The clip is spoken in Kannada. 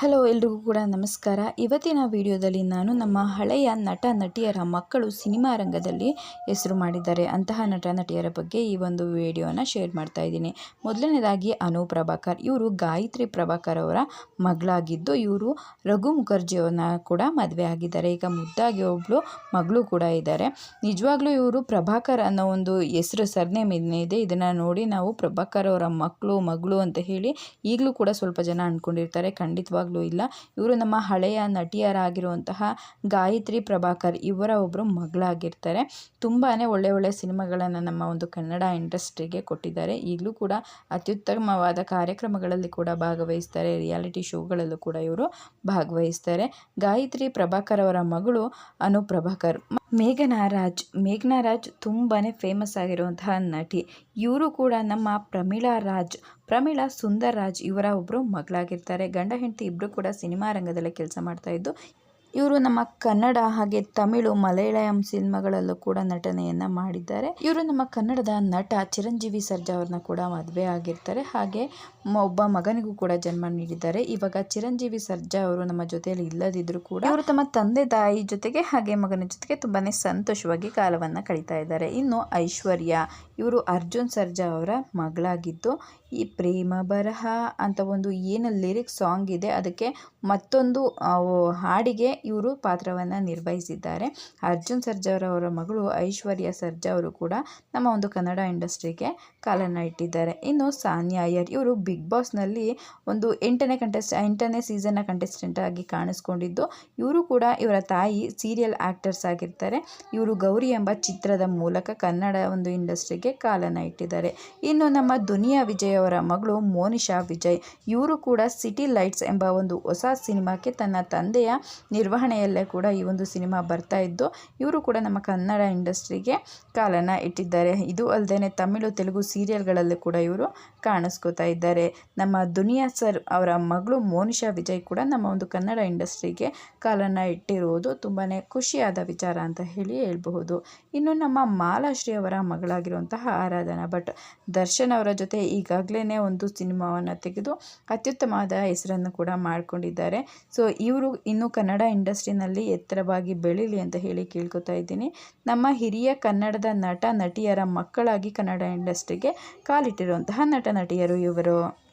ಹಲೋ, ಎಲ್ರಿಗೂ ಕೂಡ ನಮಸ್ಕಾರ. ಇವತ್ತಿನ ವಿಡಿಯೋದಲ್ಲಿ ನಾನು ನಮ್ಮ ಹಳೆಯ ನಟ, ನಟಿಯರ ಮಕ್ಕಳು ಸಿನಿಮಾ ರಂಗದಲ್ಲಿ ಹೆಸರು ಮಾಡಿದ್ದಾರೆ. ಅಂತಹ ನಟ, ನಟಿಯರ ಬಗ್ಗೆ ಈ ಒಂದು ವಿಡಿಯೋನ ಶೇರ್ ಮಾಡ್ತಾ ಇದ್ದೀನಿ. ಮೊದಲನೇದಾಗಿ ಅನು ಪ್ರಭಾಕರ್. ಇವರು ಗಾಯತ್ರಿ ಪ್ರಭಾಕರ್ ಅವರ ಮಗಳಾಗಿದ್ದು, ಇವರು ರಘು ಮುಖರ್ಜಿಯವ್ರನ್ನ ಕೂಡ ಮದುವೆ ಆಗಿದ್ದಾರೆ. ಈಗ ಮುದ್ದಾಗಿ ಒಬ್ಬಳು ಮಗಳು ಕೂಡ ಇದ್ದಾರೆ. ನಿಜವಾಗ್ಲೂ ಇವರು ಪ್ರಭಾಕರ್ ಅನ್ನೋ ಒಂದು ಹೆಸರು ಸರ್ನೇಮ್ ಇದೆ. ಇದನ್ನು ನೋಡಿ ನಾವು ಪ್ರಭಾಕರ್ ಅವರ ಮಕ್ಕಳು ಮಗಳು ಅಂತ ಹೇಳಿ ಈಗಲೂ ಕೂಡ ಸ್ವಲ್ಪ ಜನ ಅಂದ್ಕೊಂಡಿರ್ತಾರೆ ಖಂಡಿತವಾಗ್ಲೂ ಇಲ್ಲ. ಇವರು ನಮ್ಮ ಹಳೆಯ ನಟಿಯರಾಗಿರುವಂತಹ ಗಾಯತ್ರಿ ಪ್ರಭಾಕರ್ ಇವರ ಒಬ್ಬರು ಮಗಳಾಗಿರ್ತಾರೆ. ತುಂಬಾ ಒಳ್ಳೆ ಒಳ್ಳೆ ಸಿನಿಮಾಗಳನ್ನು ನಮ್ಮ ಒಂದು ಕನ್ನಡ ಇಂಡಸ್ಟ್ರಿಗೆ ಕೊಟ್ಟಿದ್ದಾರೆ. ಈಗಲೂ ಕೂಡ ಅತ್ಯುತ್ತಮವಾದ ಕಾರ್ಯಕ್ರಮಗಳಲ್ಲಿ ಕೂಡ ಭಾಗವಹಿಸ್ತಾರೆ. ರಿಯಾಲಿಟಿ ಶೋಗಳಲ್ಲೂ ಕೂಡ ಇವರು ಭಾಗವಹಿಸ್ತಾರೆ. ಗಾಯತ್ರಿ ಪ್ರಭಾಕರ್ ಅವರ ಮಗಳು ಅನು ಪ್ರಭಾಕರ್ ಮೇಘನಾ ರಾಜ್ ಮೇಘನಾ ರಾಜ್ ತುಂಬಾ ಫೇಮಸ್ ಆಗಿರುವಂತಹ ನಟಿ. ಇವರು ಕೂಡ ನಮ್ಮ ಪ್ರಮೀಳಾ ರಾಜ್. ಪ್ರಮೀಳಾ ಸುಂದರ್ ರಾಜ್ ಇವರ ಒಬ್ಬರು ಮಗಳಾಗಿರ್ತಾರೆ. ಗಂಡ ಹೆಂಡತಿ ಇಬ್ಬರು ಕೂಡ ಸಿನಿಮಾ ರಂಗದಲ್ಲೇ ಕೆಲಸ ಮಾಡ್ತಾ ಇದ್ದು ಇವರು ನಮ್ಮ ಕನ್ನಡ ಹಾಗೆ ತಮಿಳು, ಮಲಯಾಳಂ ಸಿನಿಮಾಗಳಲ್ಲೂ ಕೂಡ ನಟನೆಯನ್ನ ಮಾಡಿದ್ದಾರೆ. ಇವರು ನಮ್ಮ ಕನ್ನಡದ ನಟ ಚಿರಂಜೀವಿ ಸರ್ಜಾ ಅವ್ರನ್ನ ಕೂಡ ಮದುವೆ ಆಗಿರ್ತಾರೆ. ಹಾಗೆ ಒಬ್ಬ ಮಗನಿಗೂ ಕೂಡ ಜನ್ಮ ನೀಡಿದ್ದಾರೆ. ಇವಾಗ ಚಿರಂಜೀವಿ ಸರ್ಜಾ ಅವರು ನಮ್ಮ ಜೊತೆಯಲ್ಲಿ ಇಲ್ಲದಿದ್ದರೂ ಕೂಡ ಇವರು ತಮ್ಮ ತಂದೆ ತಾಯಿ ಜೊತೆಗೆ ಹಾಗೆ ಮಗನ ಜೊತೆಗೆ ತುಂಬಾನೇ ಸಂತೋಷವಾಗಿ ಕಾಲವನ್ನ ಕಳೀತಾ ಇದ್ದಾರೆ. ಇನ್ನು ಐಶ್ವರ್ಯ, ಇವರು ಅರ್ಜುನ್ ಸರ್ಜಾ ಅವರ ಮಗಳಾಗಿದ್ದು, ಈ ಪ್ರೇಮ ಬರಹ ಅಂತ ಒಂದು ಏನು ಲಿರಿಕ್ಸ್ ಸಾಂಗ್ ಇದೆ. ಅದಕ್ಕೆ ಮತ್ತೊಂದು ಹಾಡಿಗೆ ಇವರು ಪಾತ್ರವನ್ನು ನಿರ್ವಹಿಸಿದ್ದಾರೆ. ಅರ್ಜುನ್ ಸರ್ಜಾ ಅವರ ಮಗಳು ಐಶ್ವರ್ಯ ಸರ್ಜಾ ಅವರು ಕೂಡ ನಮ್ಮ ಒಂದು ಕನ್ನಡ ಇಂಡಸ್ಟ್ರಿಗೆ ಕಾಲನ್ನು ಇಟ್ಟಿದ್ದಾರೆ. ಇನ್ನು ಸಾನ್ಯಾ ಅಯ್ಯರ್ ಇವರು ಬಿಗ್ ಬಾಸ್ನಲ್ಲಿ ಒಂದು ಎಂಟನೇ ಕಂಟೆಸ್ಟ್ ಎಂಟನೇ ಸೀಸನ್ನ ಕಂಟೆಸ್ಟೆಂಟ್ ಆಗಿ ಕಾಣಿಸ್ಕೊಂಡಿದ್ದು, ಇವರು ಕೂಡ ಇವರ ತಾಯಿ ಸೀರಿಯಲ್ ಆ್ಯಕ್ಟರ್ಸ್ ಆಗಿರ್ತಾರೆ. ಇವರು ಗೌರಿ ಎಂಬ ಚಿತ್ರದ ಮೂಲಕ ಕನ್ನಡ ಒಂದು ಇಂಡಸ್ಟ್ರಿಗೆ ಕಾಲನ್ನು ಇಟ್ಟಿದ್ದಾರೆ. ಇನ್ನು ನಮ್ಮ ದುನಿಯಾ ವಿಜಯ್ ಅವರ ಮಗಳು ಮೋನಿಶಾ ವಿಜಯ್, ಇವರು ಕೂಡ ಸಿಟಿ ಲೈಟ್ಸ್ ಎಂಬ ಒಂದು ಹೊಸ ಸಿನಿಮಾಕ್ಕೆ ತನ್ನ ತಂದೆಯ ನಿರ್ವಹಣೆಯಲ್ಲೇ ಕೂಡ ಈ ಒಂದು ಸಿನಿಮಾ ಬರ್ತಾ ಇದ್ದು, ಇವರು ಕೂಡ ನಮ್ಮ ಕನ್ನಡ ಇಂಡಸ್ಟ್ರಿಗೆ ಕಾಲನ್ನು ಇಟ್ಟಿದ್ದಾರೆ. ಇದು ಅಲ್ಲದೆ ತಮಿಳು, ತೆಲುಗು ಸೀರಿಯಲ್ಗಳಲ್ಲೂ ಕೂಡ ಇವರು ಕಾಣಿಸ್ಕೋತಾ ಇದ್ದಾರೆ. ನಮ್ಮ ದುನಿಯಾ ಸರ್ ಅವರ ಮಗಳು ಮೋನಿಶಾ ವಿಜಯ್ ಕೂಡ ನಮ್ಮ ಒಂದು ಕನ್ನಡ ಇಂಡಸ್ಟ್ರಿಗೆ ಕಾಲನ್ನು ಇಟ್ಟಿರುವುದು ತುಂಬಾ ಖುಷಿಯಾದ ವಿಚಾರ ಅಂತ ಹೇಳಿ ಹೇಳ್ಬಹುದು. ಇನ್ನು ನಮ್ಮ ಮಾಲಾಶ್ರೀ ಅವರ ಮಗಳಾಗಿರುವಂತಹ ಆರಾಧನಾ ಭಟ್, ದರ್ಶನ್ ಅವರ ಜೊತೆ ಈಗಾಗಲೇ ಒಂದು ಸಿನಿಮಾವನ್ನು ತೆಗೆದು ಅತ್ಯುತ್ತಮವಾದ ಹೆಸರನ್ನು ಕೂಡ ಮಾಡಿಕೊಂಡಿದ್ದಾರೆ. ಸೊ, ಇವರು ಇನ್ನು ಕನ್ನಡ ಇಂಡಸ್ಟ್ರಿನಲ್ಲಿ ಎತ್ತರವಾಗಿ ಬೆಳೀಲಿ ಅಂತ ಹೇಳಿ ಕೇಳ್ಕೊತಾ ಇದ್ದೀನಿ. ನಮ್ಮ ಹಿರಿಯ ಕನ್ನಡದ ನಟ, ನಟಿಯರ ಮಕ್ಕಳಾಗಿ ಕನ್ನಡ ಇಂಡಸ್ಟ್ರಿಗೆ ಕಾಲಿಟ್ಟಿರುವಂತಹ ನಟ ನಟಿಯರು ಇವರು.